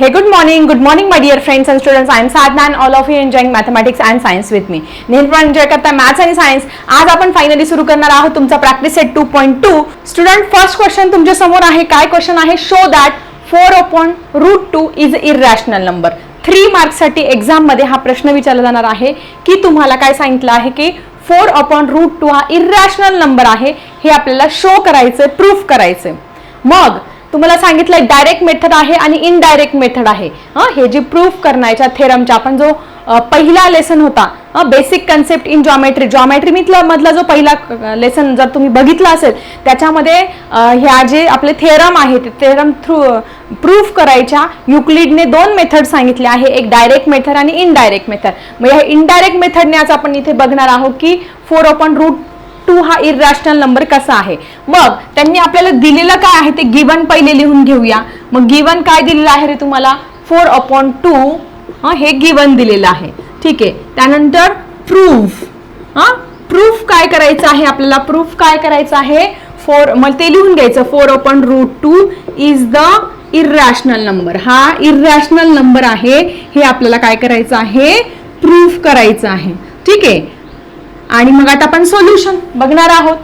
हे good morning good morning my dear friends and students. I am Sadhna and all of you enjoying mathematics and science with me. नेहमी पण enjoy करता maths आणि science आज आपण finally सुरू करणार आहोत तुमचा practice set two point two student first question तुमच्यासमोर आहे. काय क्वेश्चन आहे? Show that four upon root two is irrational number three मार्क्ससाठी एक्झाममध्ये हा प्रश्न विचारला जाणार आहे की तुम्हाला काय सांगितलं आहे की फोर अपॉन रूट टू हा इरॅशनल नंबर आहे. हे आपल्याला शो करायचं प्रूफ करायचं मग तुम्हाला सांगितलं डायरेक्ट मेथड आहे आणि इनडायरेक्ट मेथड आहे. हं, हे जे प्रूफ करण्याच्या थेरमचा आपण जो पहिला लेसन होता basic concept in geometry geometry मधला मधला जो पहिला लेसन जर तुम्ही बघितला असेल त्याच्यामध्ये ह्या जे आपले थेरम आहे ते थेरम थ्रू प्रूफ करायच्या युक्लिडने दोन मेथड सांगितले आहे. एक डायरेक्ट मेथड आणि इनडायरेक्ट मेथड मग ह्या इनडायरेक्ट मेथडने आज आपण इथे बघणार आहोत की फोर ओपन रूट टू हा इरॅशनल नंबर कसा आहे? मग त्यांनी आपल्याला दिलेलं काय आहे ते गिवन पहिले लिहून घेऊया. मग गिवन काय दिलेलं आहे रे तुम्हाला? फोर अपॉन टू हे गिवन दिलेलं आहे. ठीक आहे. त्यानंतर प्रूफ हा प्रूफ काय करायचं आहे आपल्याला? प्रूफ काय करायचं आहे? फोर मग ते लिहून घ्यायचं. Four upon root two is the irrational number हा इरॅशनल नंबर आहे. हे आपल्याला काय करायचं आहे? प्रूफ करायचं आहे. ठीक आहे? आणि मग आता आपण सोल्युशन बघणार आहोत.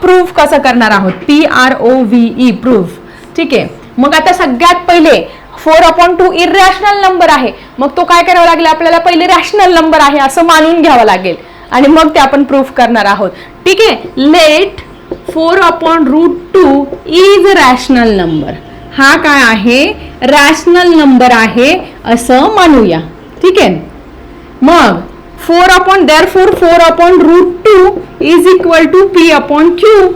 प्रूफ कसं करणार आहोत? P R O V E proof ठीक आहे. मग आता सगळ्यात पहिले four upon two irrational number आहे. मग तो काय करावा लागेल? आपल्याला पहिले रॅशनल नंबर आहे असं मानून घ्यावं लागेल. आणि मग ते आपण प्रूफ करणार आहोत. ठीक आहे? Let four upon root two is rational number हा काय आहे? रॅशनल नंबर आहे असं मानूया. ठीक आहे? मग four upon there four four upon root two is equal to P upon Q.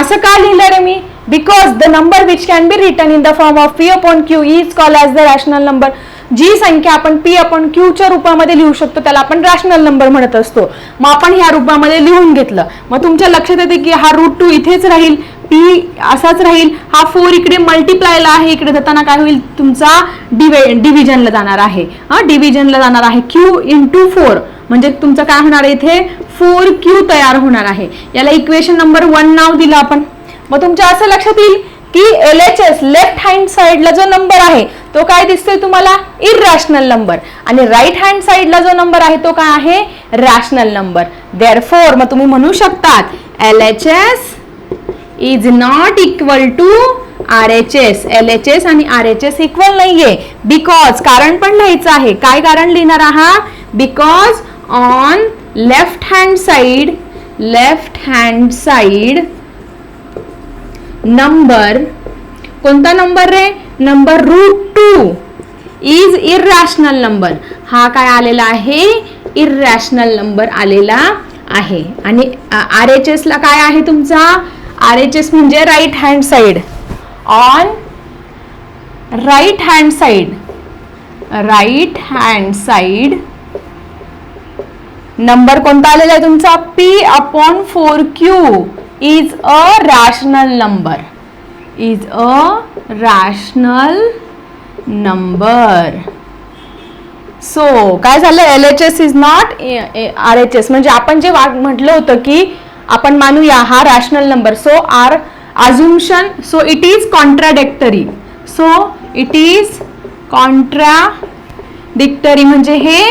असं का लिहिलं रे मी? Because the number which can be written in the form of P upon Q is call as the rational number जी संख्या आपण P upon क्यूच्या रूपामध्ये लिहू शकतो त्याला आपण रॅशनल नंबर म्हणत असतो. मग आपण ह्या रूपामध्ये लिहून घेतलं. मग तुमच्या लक्षात येते की हा रूट टू इथेच राहील? डी असाच राहील. हा फोर इकडे मल्टिप्लायला आहे. इकडे जाताना काय होईल? तुमचा डिवे डिव्हिजनला जाणार आहे. हा डिव्हिजनला जाणार आहे. क्यू इंटू फोर म्हणजे तुमचं काय होणार आहे इथे? फोर क्यू तयार होणार आहे. याला इक्वेशन नंबर वन नाव दिलं आपण. मग तुमच्या असं लक्षात येईल की L H S left hand साइडला जो नंबर आहे तो काय दिसतोय तुम्हाला? इरॅशनल नंबर आणि राईट हँड साईडला जो नंबर आहे तो काय आहे? रॅशनल नंबर देअर फोर मग तुम्ही म्हणू शकतात L H S is not equal to R H S L H S आणि आर एच एस इक्वल नाहीये. बिकॉज कारण पण लिहायचं आहे. काय कारण लिहिणार आहात because on left hand side left hand side number कोणता number ray? Number root two is irrational number हा काय आलेला आहे? इरॅशनल नंबर आलेला आहे. आणि आर एच एस ला काय आहे तुमचा? आर एच एस म्हणजे right hand side on right hand side right hand side number कोणता आलेला आहे तुमचा? P upon four Q is a rational number is a rational number so काय झालं? L H S is not R H S म्हणजे आपण जे वाग म्हटलं होतं की आपण मानूया हा rational number so our assumption so it is contradictory so it is contradictory म्हणजे हे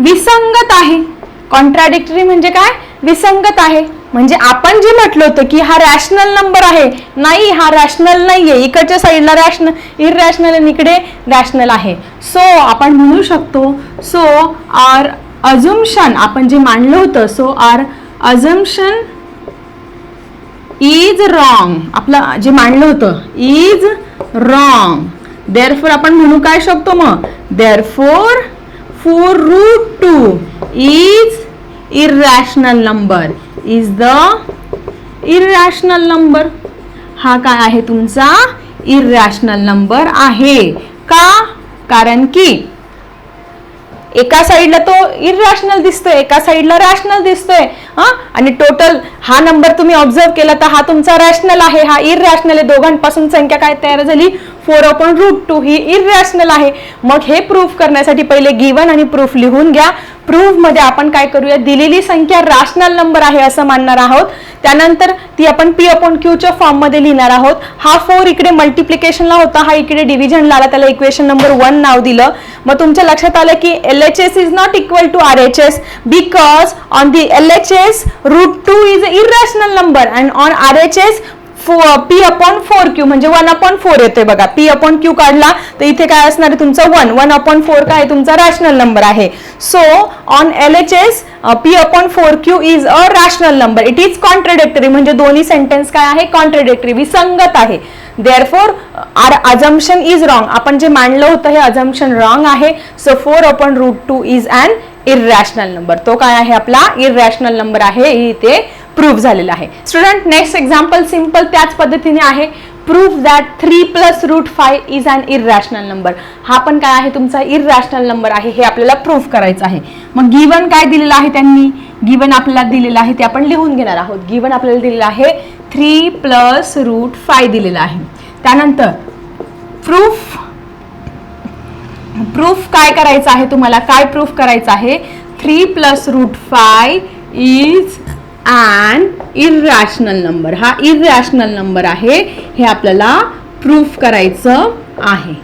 विसंगत आहे. कॉन्ट्राडिक्टरी म्हणजे काय? विसंगत आहे. म्हणजे आपण जे म्हटलं होतं की हा रॅशनल नंबर आहे. नाही हा रॅशनल नाही आहे इकडच्या साईडला रॅशनल इरॅशनल आणि इकडे रॅशनल आहे. सो आपण म्हणू शकतो सो आर अजुम्शन आपण जे मांडलं होतं so our assumption is wrong आपलं जे मांडलं होतं इज रॉंग देअरफोर आपण म्हणू काय शकतो मग? Therefore four root two is irrational number is the irrational number हा काय आहे तुमचा? इरॅशनल नंबर आहे. का? कारण की एका साईडला तो इरॅशनल दिसतोय एका साईडला रॅशनल दिसतोय. हा? आणि टोटल हा नंबर तुम्ही ऑब्झर्व केला तर हा तुमचा रॅशनल आहे हा इरॅशनल आहे. दोघांपासून संख्या काय तयार झाली? फोर अपॉन रूट टू ही इरॅशनल आहे. मग हे प्रूफ करण्यासाठी पहिले गिवन आणि प्रूफ लिहून घ्या. प्रूफमध्ये आपण काय करूया? दिलेली संख्या रॅशनल नंबर आहे असं मानणार आहोत. त्यानंतर ती आपण पी अपॉन क्यूच्या फॉर्ममध्ये लिहिणार आहोत. हा फोर इकडे मल्टिप्लिकेशनला होता हा इकडे डिव्हिजनला आला त्याला इक्वेशन नंबर वन नाव दिलं. मग तुमच्या लक्षात आलं की L H S is not equal to R H S because on the L H S root two is irrational number and on R H S P upon four Q म्हणजे one upon four येतोय बघा. P upon Q काढला तर इथे काय असणार आहे तुमचं? वन वन अपॉन फोर काय तुमचा रॅशनल नंबर आहे. So on L H S P upon four Q is a rational number it is contradictory म्हणजे दोन्ही सेंटेन्स काय आहे? कॉन्ट्रडिक्टरी विसंगत आहे. Therefore our assumption is wrong आपण जे मांडलं होतं हे अजम्पन रॉंग आहे. So four upon root two is an irrational number तो काय आहे आपला? इरॅशनल नंबर आहे. इथे प्रूव्ह झालेलं आहे. स्टुडंट नेक्स्ट एक्झाम्पल सिंपल त्याच पद्धतीने आहे. Proof that three plus root five is an irrational number हा पण काय आहे? तुमचा इरॅशनल नंबर आहे. हे आपल्याला प्रूफ करायचं आहे. मग गिवन काय दिलेलं आहे त्यांनी? गिवन आपल्याला दिलेलं आहे ते आपण लिहून घेणार आहोत. गिवन आपल्याला दिलेलं आहे थ्री प्लस रूट फाय दिलेलं आहे. त्यानंतर प्रूफ प्रूफ काय करायचं आहे तुम्हाला? काय प्रूफ करायचं आहे? Three plus root five is and irrational number हा इरॅशनल नंबर आहे. हे आपल्याला प्रूफ करायचं आहे.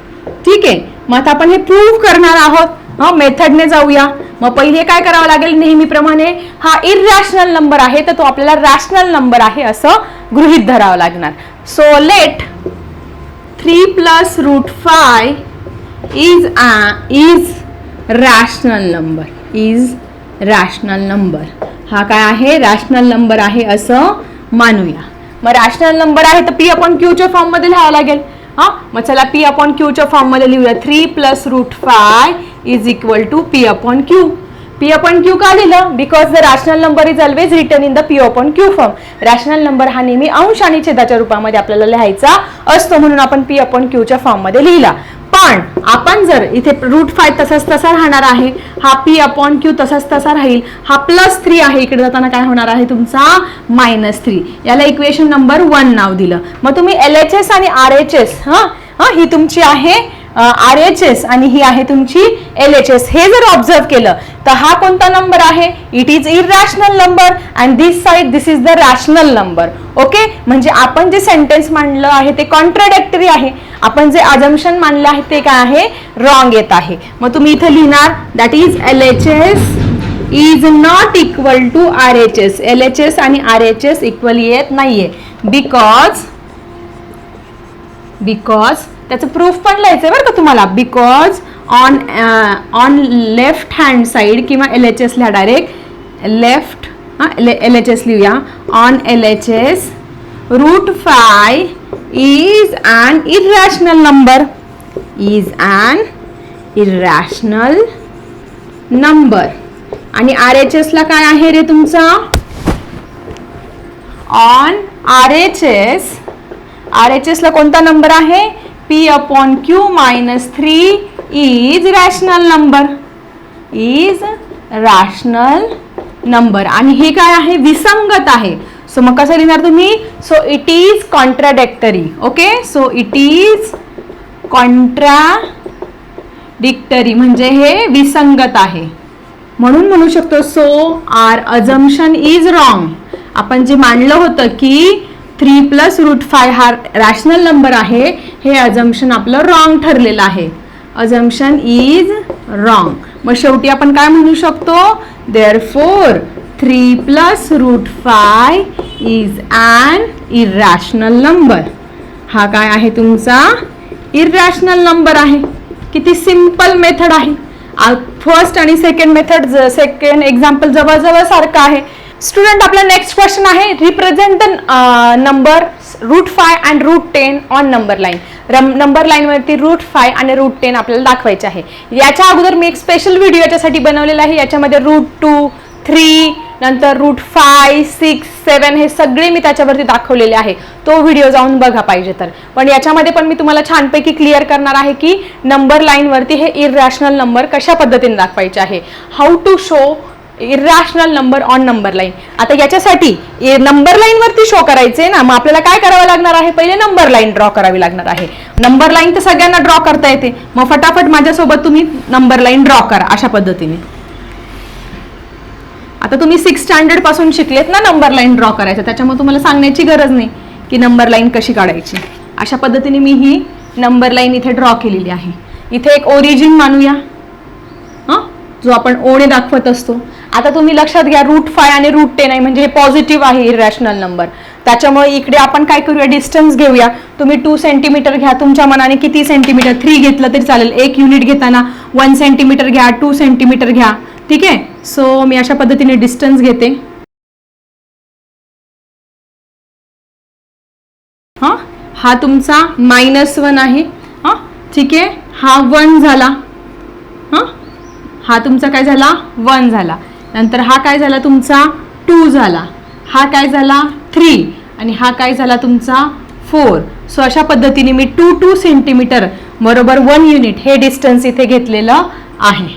ठीक आहे? मग आता आपण हे प्रूफ करणार आहोत. हा मेथडने जाऊया. मग पहिले काय करावं लागेल नेहमीप्रमाणे? हा इरॅशनल नंबर आहे तर तो आपल्याला रॅशनल नंबर आहे असं गृहित धरावं लागणार. So let three plus root five is is rational number is rational number हा काय आहे? रॅशनल नंबर आहे असं मानूया. मग रॅशनल नंबर आहे तर पी अपॉन क्यूच्या फॉर्ममध्ये लिहावं लागेल. हा? मग चला पी अपॉन क्यूच्या फॉर्ममध्ये लिहूया. Three plus root five is equal to P upon Q P upon Q का लिहिलं? Because the rational number is always return in the P upon Q form rational number हा नेहमी अंश आणि छेदाच्या रूपामध्ये आपल्याला लिहायचा असतो म्हणून आपण पी अपॉन क्यूच्या फॉर्ममध्ये लिहिला. पण आपण जर इथे रूट फाय तसाच तसा राहणार आहे हा पी अपॉन क्यू तसाच तसा राहील हा प्लस थ्री आहे इकडे जाताना काय होणार आहे तुमचा? मायनस थ्री याला इक्वेशन नंबर वन नाव दिलं. मग तुम्ही एल एच एस आणि आर एच एस हा? ही? तुमची आहे आर एच एस आणि ही आहे तुमची एल एच एस हे जर ऑब्झर्व केलं तर हा कोणता नंबर आहे? It is irrational number and this side this is the rational number okay म्हणजे आपण जे सेंटेन्स मांडलं आहे ते कॉन्ट्रडक्टरी आहे. आपण जे अजम्पन मांडलं आहे ते काय आहे? रॉंग येत आहे. मग तुम्ही इथे लिहिणार that is L H S is not equal to R H S L H S आणि आर एच एस इक्वल येत नाहीये. बिकॉज बिकॉज त्याचं प्रूफ पण लिहायचं बरं का तुम्हाला. Because on on left hand side किंवा एल एच एसला डायरेक्ट लेफ्ट हां एल एच एस लिहूया. On L H S root five is an irrational number is an irrational number आणि आर एच एसला काय आहे रे तुमचा? On R H S R H एसला कोणता नंबर आहे? P upon Q minus three is rational number is rational number आणि हे काय आहे? विसंगत आहे. सो मग कसं लिहिणार तुम्ही? So it is contradictory okay so it is contradictory म्हणजे हे विसंगत आहे. म्हणून म्हणू शकतो so our assumption is wrong आपण जे मांडलं होतं की थ्री प्लस रूट फाय हा रॅशनल नंबर आहे. हे अजम्प्शन आपलं रॉंग ठरलेलं आहे. अजम्प्शन इज रॉंग मग शेवटी आपण काय म्हणू शकतो? Therefore three plus root five is an irrational number हा काय आहे तुमचा? इरॅशनल नंबर आहे. किती सिंपल मेथड आहे. फर्स्ट आणि सेकंड मेथड सेकंड एक्झाम्पल जवळजवळ सारखं आहे. स्टुडंट आपला नेक्स्ट क्वेश्चन आहे. Represent the number root five and root ten on number line rum number लाईनवरती रूट फाय आणि रूट टेन आपल्याला दाखवायचे आहे. याच्या अगोदर मी एक स्पेशल व्हिडिओ याच्यासाठी बनवलेला आहे. याच्यामध्ये रूट टू थ्री नंतर रूट फाय सिक्स सेवन हे सगळे मी त्याच्यावरती दाखवलेले आहे. तो व्हिडिओ जाऊन बघा पाहिजे तर. पण याच्यामध्ये पण मी तुम्हाला छानपैकी क्लिअर करणार आहे की नंबर लाईनवरती हे इरॅशनल नंबर कशा पद्धतीने दाखवायचे आहे. How to show irrational number on number line आता याच्यासाठी नंबर लाईनवरती शो करायचे ना मग आपल्याला काय करावं लागणार आहे? पहिले नंबर लाईन ड्रॉ करावी लागणार आहे. नंबर लाईन तर सगळ्यांना ड्रॉ करता येते. मग फटाफट माझ्यासोबत तुम्ही नंबर लाईन ड्रॉ करा अशा पद्धतीने. आता तुम्ही सिक्स स्टँडर्डपासून शिकलेत ना नंबर लाईन ड्रॉ करायचं. त्याच्यामुळे तुम्हाला सांगण्याची गरज नाही की नंबर लाईन कशी काढायची. अशा पद्धतीने मी ही नंबर लाईन इथे ड्रॉ केलेली आहे. इथे एक ओरिजिन मानूया. जो आपण ओणे दाखवत असतो. आता तुम्ही लक्षात घ्या रूट फाय आणि रूट टेन आहे म्हणजे हे पॉझिटिव्ह आहे इरॅशनल नंबर त्याच्यामुळे इकडे आपण काय करूया डिस्टन्स घेऊया. तुम्ही टू सेंटीमीटर घ्या तुमच्या मनाने किती सेंटीमीटर थ्री घेतलं तरी चालेल. एक युनिट घेताना वन सेंटीमीटर घ्या टू सेंटीमीटर घ्या. ठीक आहे? सो मी अशा पद्धतीने डिस्टन्स घेते. हां? हा तुमचा मायनस वन आहे. हां? ठीक आहे? हा वन झाला. हां? हा तुमचा काय झाला? वन झाला. नंतर हा काय झाला तुमचा? टू झाला. हा काय झाला? थ्री. आणि हा काय झाला तुमचा? फोर. सो अशा पद्धतीने मी टू टू सेंटीमीटर बरोबर वन युनिट हे डिस्टन्स इथे घेतलेलं आहे.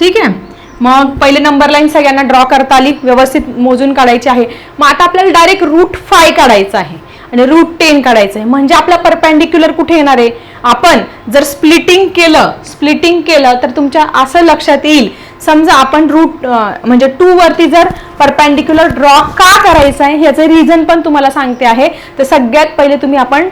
ठीक आहे? मग पहिले नंबर लाईन सगळ्यांना ड्रॉ करता आली. व्यवस्थित मोजून काढायची आहे. मग आता आपल्याला डायरेक्ट रूट फाय काढायचं आहे. आणि रूट टेन काढायचं आहे. म्हणजे आपला परपॅन्डिक्युलर कुठे येणार आहे? आपण जर स्प्लिटिंग केलं स्प्लिटिंग केलं तर तुमच्या असं लक्षात येईल. समजा आपण रूट म्हणजे टू वरती जर परपॅन्डिक्युलर ड्रॉ का करायचं आहे ह्याचं रिझन पण तुम्हाला सांगते आहे. तर सगळ्यात पहिले तुम्ही आपण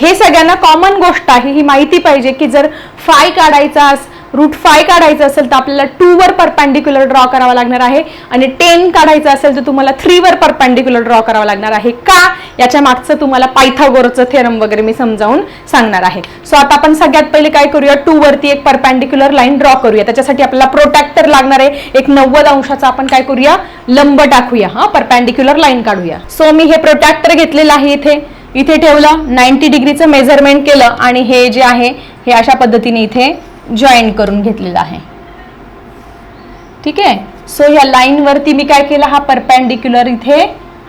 हे सगळ्यांना कॉमन गोष्ट आहे ही माहिती पाहिजे की जर फाय काढायचा रूट फाय काढायचं असेल तर आपल्याला टू वर परपॅन्डिक्युलर ड्रॉ करावा लागणार आहे. आणि टेन काढायचं असेल तर तुम्हाला थ्रीवर परपॅन्डिक्युलर ड्रॉ करावा लागणार आहे. का? याच्या मागचं तुम्हाला पायथागोरचं थेरम वगैरे मी समजावून सांगणार आहे. सो आता आपण सगळ्यात पहिले काय करूया? टू वरती एक परपॅन्डिक्युलर लाईन ड्रॉ करूया. त्याच्यासाठी आपल्याला प्रोटॅक्टर लागणार आहे. एक नव्वद अंशाचा आपण काय करूया? लंब टाकूया. हा परपॅन्डिक्युलर लाईन काढूया. सो मी हे प्रोटॅक्टर घेतलेलं आहे इथे. इथे ठेवलं. नाईन्टी डिग्रीचं मेजरमेंट केलं. आणि हे जे आहे हे अशा पद्धतीने इथे जॉईन करून घेतलेलं आहे. ठीक आहे? सो या लाईनवरती मी काय केलं? हा परपॅन्डिक्युलर इथे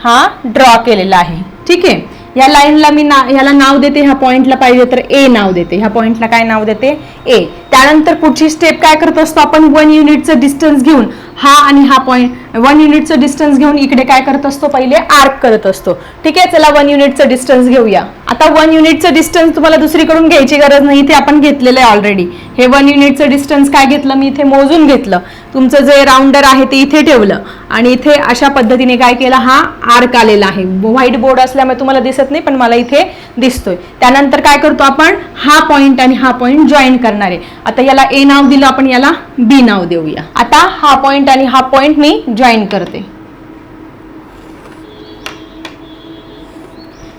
हा ड्रॉ केलेला आहे. ठीक आहे? या लाईनला मी ना ह्याला नाव देते ह्या पॉइंटला पाहिजे तर ए नाव देते. ह्या पॉइंटला काय नाव देते? ए त्यानंतर पुढची स्टेप काय करत असतो आपण? वन युनिटचं डिस्टन्स घेऊन. हा आणि हा पॉईंट वन युनिटचं डिस्टन्स घेऊन इकडे काय करत असतो? पहिले आर्क करत असतो. ठीक आहे? चला वन युनिटचं डिस्टन्स घेऊया. आता वन युनिटचं डिस्टन्स तुम्हाला दुसरीकडून घ्यायची गरज नाही. इथे आपण घेतलेलं आहे ऑलरेडी हे वन युनिटचं डिस्टन्स काय घेतलं? मी इथे मोजून घेतलं. तुमचं जे राऊंडर आहे ते इथे ठेवलं. आणि इथे अशा पद्धतीने काय केलं? हा आर्क आलेला आहे. व्हाईट बोर्ड असल्यामुळे तुम्हाला दिसत नाही पण मला इथे दिसतोय. त्यानंतर काय करतो आपण? हा पॉइंट आणि हा पॉइंट जॉईन करणार आहे. आता याला ए नाव दिलं आपण याला बी नाव देऊया. आता हा पॉइंट आणि हा पॉइंट मी जॉईन करते.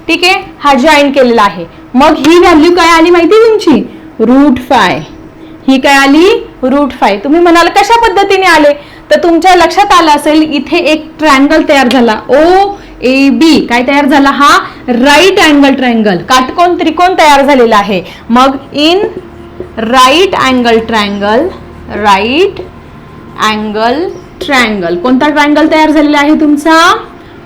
ठीक आहे? हा जॉईन केलेला आहे. मग ही व्हॅल्यू काय आली माहिती तुमची? रूट फाय ही काय आली? रूट फाय तुम्ही म्हणाल कशा पद्धतीने आले? तर तुमच्या लक्षात आलं असेल इथे एक ट्रायंगल तयार झाला. ओ ए बी काय तयार झाला हा? राईट अँगल ट्रायंगल काटकोन त्रिकोण तयार झालेला आहे. मग in right angle triangle right angle triangle कोणता ट्रायंगल तयार झालेला आहे तुमचा?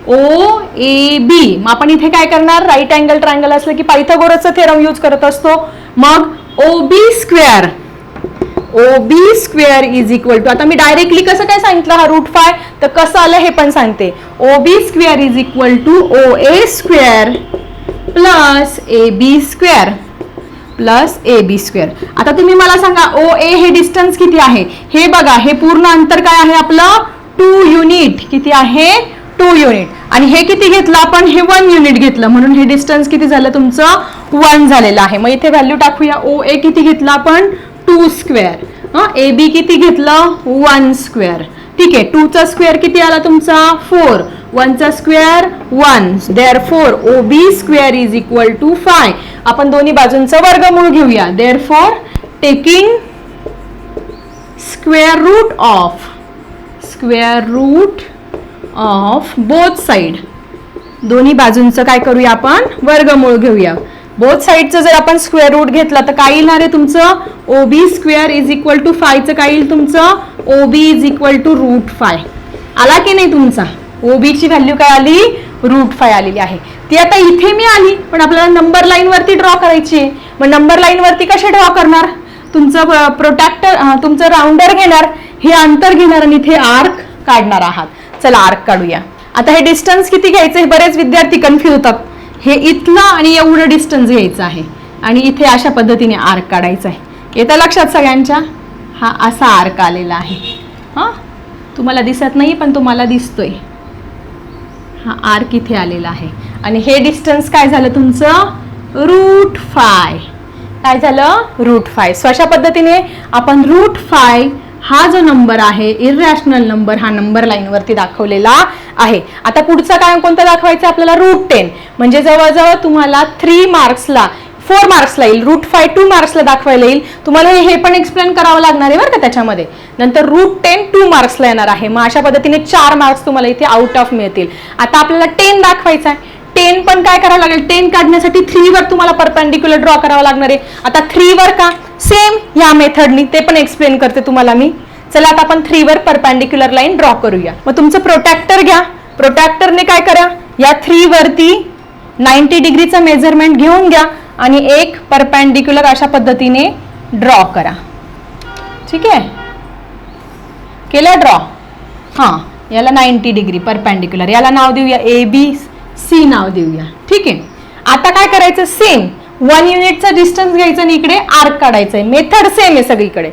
ओ ए बी मग आपण इथे काय करणार? राईट अँगल ट्रायंगल असलं की पायथागोरसचा थेरम यूज करत असतो. मग O B square O B square is equal to आता मी डायरेक्टली कसं काय सांगितलं हा रूट फाय? तर कसं आलं हे पण सांगते. O B square is equal to O A square plus A B square plus A B square. आता तुम्ही मला सांगा ओ ए हे डिस्टन्स किती आहे? हे बघा हे पूर्ण अंतर काय आहे आपलं? टू युनिट किती आहे? टू युनिट आणि हे किती घेतलं आपण? हे वन युनिट घेतलं. म्हणून हे डिस्टन्स किती झालं तुमचं? वन झालेलं आहे. मग इथे व्हॅल्यू टाकूया. ओ ए किती घेतलं आपण? टू स्क्वेअर हां ए बी किती घेतलं? वन स्क्वेअर ठीक आहे टूचा स्क्वेअर किती आला तुमचा? Four वनचा square one therefore O B square is equal to five आपण दोन्ही बाजूंचा वर्गमूळ घेऊया. Therefore taking square root of square root of both side दोन्ही बाजूंचं काय करूया आपण? वर्गमूळ घेऊया. बोथ साईडचं जर आपण स्क्वेअर रूट घेतला तर काय येणार आहे तुमचं? O B square is equal to फायचं काय येईल तुमचं? O B is equal to root five आला की नाही तुमचा? ओबीची ची व्हॅल्यू काय आली? रूट फाय आलेली आहे. ती आता इथे मी आली पण आपल्याला नंबर लाईनवरती ड्रॉ करायची आहे. मग नंबर लाईनवरती कसे ड्रॉ करणार? तुमचं प्रोटॅक्टर तुमचं राऊंडर घेणार हे अंतर घेणार आणि इथे आर्क काढणार आहात. चला आर्क काढूया. आता हे डिस्टन्स किती घ्यायचं हे बरेच विद्यार्थी कन्फ्यूज होतात. हे इथलं आणि एवढं डिस्टन्स घ्यायचं आहे. आणि इथे अशा पद्धतीने आर्क काढायचा आहे. येतं लक्षात सगळ्यांच्या? हा असा आर्क आलेला आहे. हां? तुम्हाला दिसत नाही पण तुम्हाला दिसतोय. हा आर्क इथे आलेला आहे. आणि हे डिस्टन्स काय झालं तुमचं? रूट फाय काय झालं? रूट फाय सो अशा पद्धतीने आपण रूट फाय हा जो नंबर आहे इरॅशनल नंबर हा नंबर लाईनवरती दाखवलेला आहे. आता पुढचा काय कोणता दाखवायचा आपल्याला? रूट टेन म्हणजे जवळजवळ तुम्हाला थ्री मार्क्सला फोर मार्क्सला येईल. रूट फाय टू मार्क्सला दाखवायला येईल. तुम्हाला हे हे पण एक्सप्लेन करावं लागणार आहे बरं का त्याच्यामध्ये. नंतर रूट टेन टू मार्क्सला येणार आहे. मग अशा पद्धतीने चार मार्क्स तुम्हाला इथे आउट ऑफ मिळतील. आता आपल्याला टेन दाखवायचा आहे. टेन पण काय करावं लागेल? टेन काढण्यासाठी थ्रीवर तुम्हाला परपेंडिक्युलर ड्रॉ करावं लागणार आहे. आता थ्रीवर का? सेम या मेथडनी ते पण एक्सप्लेन करते तुम्हाला मी. चला आता आपण थ्रीवर परपेंडिक्युलर लाईन ड्रॉ करूया. मग तुमचं प्रोटॅक्टर घ्या. प्रोटॅक्टरने काय करा? या थ्रीवरती नाईन्टी डिग्रीचं मेजरमेंट घेऊन घ्या आणि एक परपँडिक्युलर अशा पद्धतीने ड्रॉ करा. ठीक आहे? केलं ड्रॉ हां याला नाईन्टी डिग्री परपँडिक्युलर याला नाव देऊया ए बी सी नाव देऊया. ठीक आहे? आता काय करायचं? सेम वन युनिटचा डिस्टन्स घ्यायचा आणि इकडे आर्क काढायचं आहे मेथड सेम आहे सगळीकडे.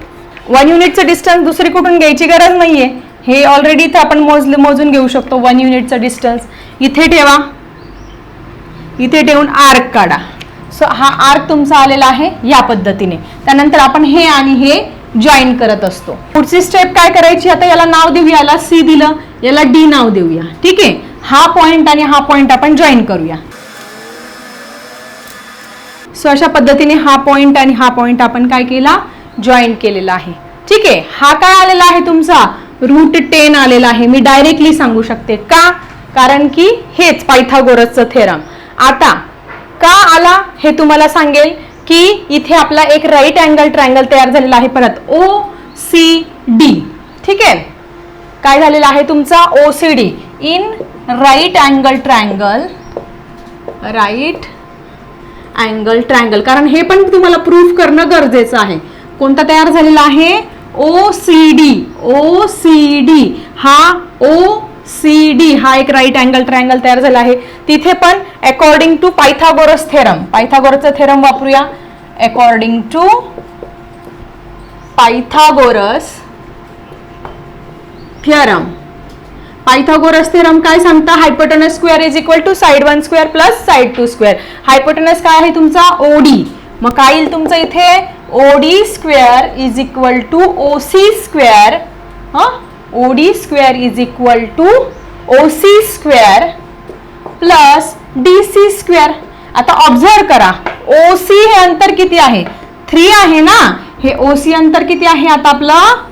वन युनिटचं डिस्टन्स दुसरी कुठून घ्यायची गरज नाहीये. हे ऑलरेडी इथे आपण मोज मोजून घेऊ शकतो. वन युनिटचा डिस्टन्स इथे ठेवा. इथे ठेवून आर्क काढा. सो हा आर्क तुमचा आलेला आहे या पद्धतीने. त्यानंतर आपण हे आणि हे जॉईन करत असतो. पुढची स्टेप काय करायची? आता याला नाव देऊया याला सी दिलं याला डी नाव देऊया. ठीक आहे? हा पॉइंट आणि हा पॉइंट आपण जॉईन करूया. सो अशा पद्धतीने हा पॉइंट आणि हा पॉइंट आपण काय केला? जॉईन केलेला आहे. ठीक आहे? हा काय आलेला आहे तुमचा? रूट टेन आलेला आहे. मी डायरेक्टली सांगू शकते का? कारण की हेच पायथागोरसचं थेरम आता का आला? हे तुम्हाला सांगेल की इथे आपला एक राईट अँगल ट्रायंगल तयार झालेला आहे परत. ओ सी डी ठीक आहे? काय झालेला आहे तुमचा? O C D in right angle triangle right angle triangle कारण हे पण तुम्हाला प्रूफ करणं गरजेचं आहे. कोणता तयार झालेला आहे? O C D O C D हा ओ सी डी हा एक राईट अँगल ट्रायंगल तयार झाला आहे. तिथे पण अकॉर्डिंग टू पायथागोरस थेरम पायथागोरसचा थेरम वापरूया. According to Pythagoras theorem Pythagoras theorem काय सांगता? Hypotenuse square is equal to side one square plus side two square hypotenuse काय आहे तुमचा? ओडी मग काय येईल तुमचं इथे? O D square is equal to O C square हां? O D square is equal to O C square plus D C square आता ऑब्झर्व करा. ओ सी हे अंतर किती आहे? थ्री आहे ना? हे ओ सी अंतर किती आहे? आता आपलं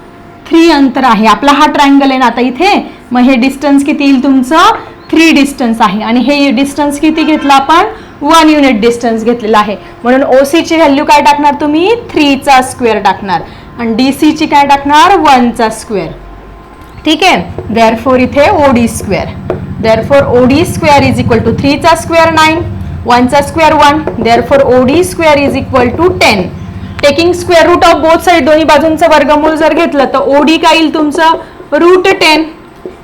थ्री अंतर आहे. आपला हा ट्रायंगल आहे ना? आता इथे मग हे डिस्टन्स किती येईल तुमचं? थ्री डिस्टन्स आहे. आणि हे डिस्टन्स किती घेतलं आपण? वन युनिट डिस्टन्स घेतलेला आहे. म्हणून ओ ची व्हॅल्यू काय टाकणार तुम्ही? थ्रीचा स्क्वेअर टाकणार. आणि डी ची काय टाकणार? वनचा स्क्वेअर ठीक आहे? देअर फोर इथे O D square therefore O D square is equal to थ्रीचा square nine वनचा square one therefore O D square is equal to ten taking square root of both side दोन्ही बाजूंचं वर्गमूळ जर घेतलं तर OD काय येईल तुमचं? रूट टेन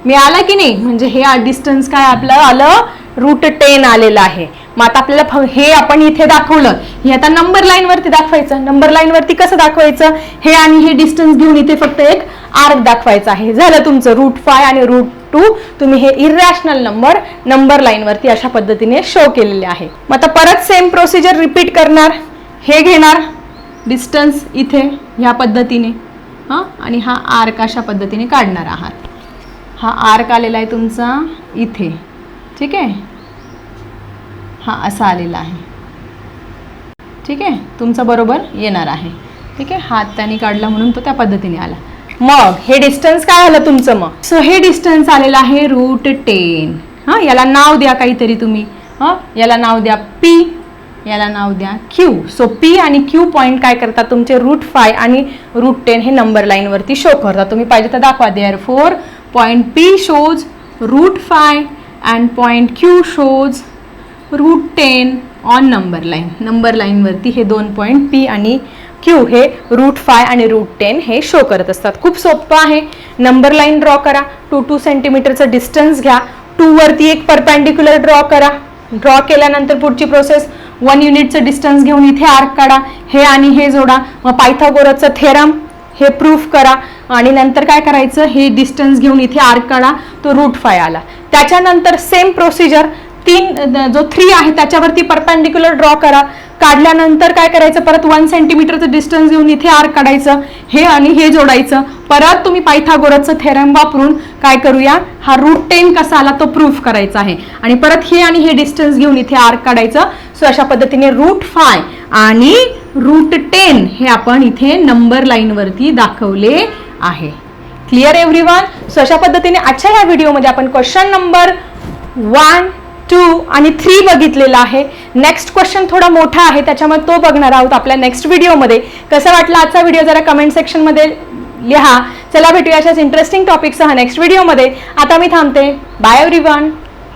मिळालं की नाही? म्हणजे हे डिस्टन्स काय आपलं आलं? रूट टेन आलेलं आहे. मग आता आपल्याला फ- हे आपण इथे दाखवलं. हे आता नंबर लाईन वरती दाखवायचं. नंबर लाईन वरती कसं दाखवायचं? हे आणि हे डिस्टन्स घेऊन इथे फक्त एक आर्क दाखवायचं आहे. झालं तुमचं रूट फाय आणि रूट टू तुम्ही हे इरॅशनल नंबर नंबर लाईन वरती अशा पद्धतीने शो केलेले आहे. मग आता परत सेम प्रोसिजर रिपीट करणार. हे घेणार. डिस्टन्स इथे ह्या पद्धतीने. हां? आणि हा आर्क अशा पद्धतीने काढणार आहात. हा आर्क आलेला आहे तुमचा इथे. ठीक आहे? हा असा आलेला आहे. ठीक आहे? तुमचा बरोबर येणार आहे. ठीक आहे? हात त्याने काढला म्हणून तो त्या पद्धतीने आला. मग हे डिस्टन्स काय आलं तुमचं मग? सो हे डिस्टन्स आलेलं आहे रूट टेन हां याला नाव द्या काहीतरी तुम्ही. हां याला नाव द्या पी याला नाव द्या क्यू सो पी आणि क्यू पॉईंट काय करतात तुमचे रूट फाय आणि रूट टेन हे नंबर लाईनवरती शो करतात. तुम्ही पाहिजे तर दाखवा. Therefore point P shows root five and point Q shows root ten on number line number लाईनवरती हे दोन पॉईंट पी आणि क्यू हे रूट फाय आणि रूट टेन हे शो करत असतात. खूप सोपं आहे. नंबर लाईन ड्रॉ करा. टू टू सेंटीमीटरचं डिस्टन्स घ्या. टूवरती एक परपॅन्डिक्युलर ड्रॉ करा. ड्रॉ केल्यानंतर पुढची प्रोसेस वन युनिटचं डिस्टन्स घेऊन इथे आर्क काढा. हे आणि हे जोडा. मग पायथागोरसचं थेरम हे प्रूफ करा. आणि नंतर काय करायचं? हे डिस्टन्स घेऊन इथे आर्क काढा. तो रूट फाय आला. त्याच्यानंतर सेम प्रोसिजर तीन जो थ्री आहे त्याच्यावरती परपॅन्डिक्युलर ड्रॉ करा. काढल्यानंतर काय करायचं? परत वन सेंटीमीटरचं डिस्टन्स घेऊन इथे आर्क काढायचं हे आणि हे जोडायचं. परत तुम्ही पायथागोरसचं थेरम वापरून काय करूया? हा रूट टेन कसा आला तो प्रूफ करायचा आहे. आणि परत हे आणि हे डिस्टन्स घेऊन इथे आर्क काढायचं. सो अशा पद्धतीने रूट फाय आणि रूट टेन हे आपण इथे नंबर लाईनवरती दाखवले आहे. क्लिअर एव्हरी वन सो अशा पद्धतीने आजच्या ह्या व्हिडिओमध्ये आपण क्वेश्चन नंबर वन टू आणि थ्री बघितलेला आहे. नेक्स्ट क्वेश्चन थोडा मोठा आहे त्याच्यामुळे तो बघणार आहोत आपल्या नेक्स्ट व्हिडिओमध्ये कसं वाटलं आजचा व्हिडिओ जरा कमेंट सेक्शनमध्ये लिहा. चला भेटूया अशाच इंटरेस्टिंग टॉपिकसह नेक्स्ट व्हिडिओमध्ये आता मी थांबते. Bye every one